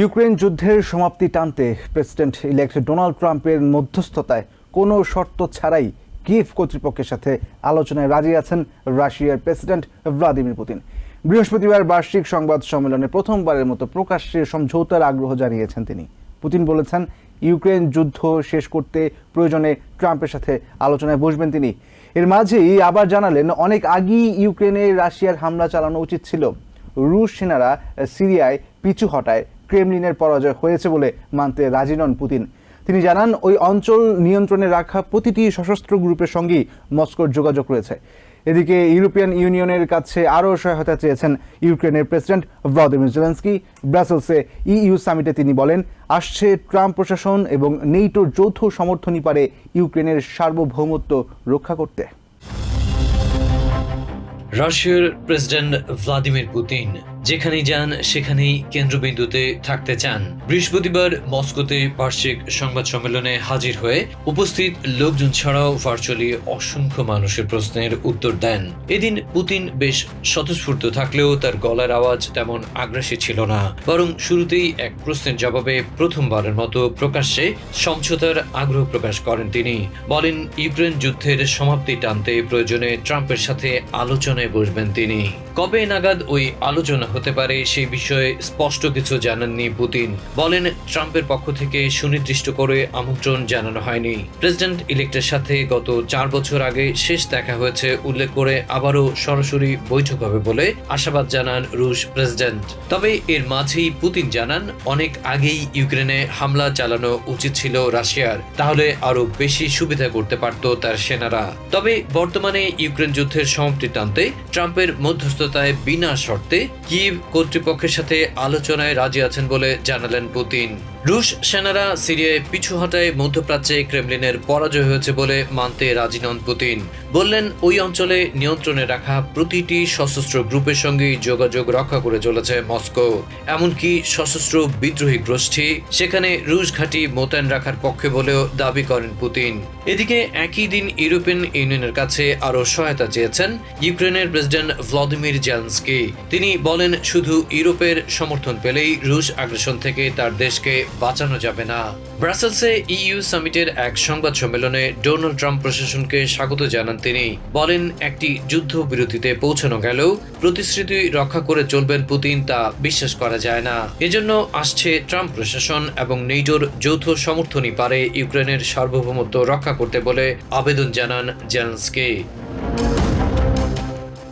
Ukraine যুদ্ধের সমাপ্তি টানতে প্রেসিডেন্ট ইলেক্ট ডোনাল্ড ট্রাম্পের মধ্যস্থতায় কোনো শর্ত ছাড়াই কিয়েভ কর্তৃপক্ষের সাথে আলোচনায় রাজি আছেন রাশিয়ার প্রেসিডেন্ট ভ্লাদিমির পুতিন। বৃহস্পতিবার বার্ষিক সংবাদ সম্মেলনে প্রথমবারের মতো প্রকাশ্যে সমঝোতার আগ্রহ জানিয়েছেন তিনি। পুতিন বলেছেন ইউক্রেন যুদ্ধ শেষ করতে প্রয়োজনে ট্রাম্পের সাথে আলোচনায় বসবেন তিনি। এর মাঝেই আবার জানালেন, অনেক আগেই ইউক্রেনে রাশিয়ার হামলা চালানো উচিত ছিল। রুশ সেনারা সিরিয়ায় পিছু হটায় ক্রেমলিনের পরাজয় হয়েছে বলে মানতে রাজি নন পুতিন। তিনি জানান, ওই অঞ্চল নিয়ন্ত্রণে রাখা প্রতিটি সশস্ত্র গ্রুপের সঙ্গেই মস্কোর যোগাযোগ রয়েছে। এদিকে ইউরোপিয়ান ইউনিয়নের কাছে আরও সহায়তা চেয়েছেন ইউক্রেনের প্রেসিডেন্ট ভ্লাদিমির জেলেন্সকি। ব্রাসেলসে ইইউ সামিটে তিনি বলেন, আসছে ট্রাম্প প্রশাসন এবং নেইটোর যৌথ সমর্থনই পারে ইউক্রেনের সার্বভৌমত্ব রক্ষা করতে। রাশিয়ার প্রেসিডেন্ট ভ্লাদিমির পুতিন যেখানেই যান, সেখানেই কেন্দ্রবিন্দুতে থাকতে চান। বৃহস্পতিবার মস্কোতে বার্ষিক সংবাদ সম্মেলনে হাজির হয়ে উপস্থিত লোকজন ছাড়াও ভার্চুয়ালি অসংখ্য মানুষের প্রশ্নের উত্তর দেন। এদিন পুতিন বেশ স্বতঃস্ফূর্ত থাকলেও তার গলার আওয়াজ তেমন আগ্রাসী ছিল না। বরং শুরুতেই এক প্রশ্নের জবাবে প্রথমবারের মতো প্রকাশ্যে সমঝোতার আগ্রহ প্রকাশ করেন তিনি। বলেন, ইউক্রেন যুদ্ধের সমাপ্তি টানতে প্রয়োজনে ট্রাম্পের সাথে আলোচনায় বসবেন তিনি। কবে নাগাদ ওই আলোচনা হতে পারে সেই বিষয়ে স্পষ্ট কিছু জানাননি পুতিন। বলেন, ট্রাম্পের পক্ষ থেকে সুনির্দিষ্ট করে আমন্ত্রণ জানানো হয়নি। প্রেসিডেন্ট ইলেক্টের সাথে গত চার বছর আগে শেষ দেখা হয়েছে উল্লেখ করে আবারও সরাসরি বৈঠক হবে বলে আশাবাদ জানান রুশ প্রেসিডেন্ট। তবে এর মাঝেই পুতিন জানান, অনেক আগেই ইউক্রেনে হামলা চালানো উচিত ছিল রাশিয়ার। তাহলে আরও বেশি সুবিধা করতে পারত তার সেনারা। তবে বর্তমানে ইউক্রেন যুদ্ধের সমাপ্তি টানতে ট্রাম্পের মধ্যস্থতায় বিনা শর্তে কিয়েভ কর্তৃপক্ষের সাথে আলোচনায় রাজি আছেন বলে জানালেন পুতিন। রুশ সেনারা সিরিয়ায় পিছু হটায় মধ্যপ্রাচ্যে ক্রেমলিনের পরাজয় হয়েছে বলে মানতে রাজি নন পুতিন। বললেন, ওই অঞ্চলে নিয়ন্ত্রণে রাখা প্রতিটি সশস্ত্র গ্রুপের সঙ্গে যোগাযোগ রক্ষা করে চলেছে মস্কো। এমনকি সশস্ত্র বিদ্রোহী গোষ্ঠী, সেখানে রুশ ঘাঁটি মোতায়েন রাখার পক্ষে বলেও দাবি করেন পুতিন। এদিকে একই দিন ইউরোপিয়ান ইউনিয়নের কাছে আরও সহায়তা চেয়েছেন ইউক্রেনের প্রেসিডেন্ট ভ্লাদিমির জেলেন্সকি তিনি বলেন, শুধু ইউরোপের সমর্থন পেলেই রুশ আগ্রাসন থেকে তার দেশকে বাঁচানো যাবে না। ব্রাসেলসে ইইউ সামিটের এক সংবাদ সম্মেলনে ডোনাল্ড ট্রাম্প প্রশাসনকে স্বাগত জানান তিনি। বলেন, একটি যুদ্ধ বিরতিতে পৌঁছানো গেলেও প্রতিশ্রুতি রক্ষা করে চলবেন পুতিন, তা বিশ্বাস করা যায় না। এজন্য আসছে ট্রাম্প প্রশাসন এবং নেইটোর যৌথ সমর্থনই পারে ইউক্রেনের সার্বভৌমত্ব রক্ষা করতে বলে আবেদন জানান Zelensky.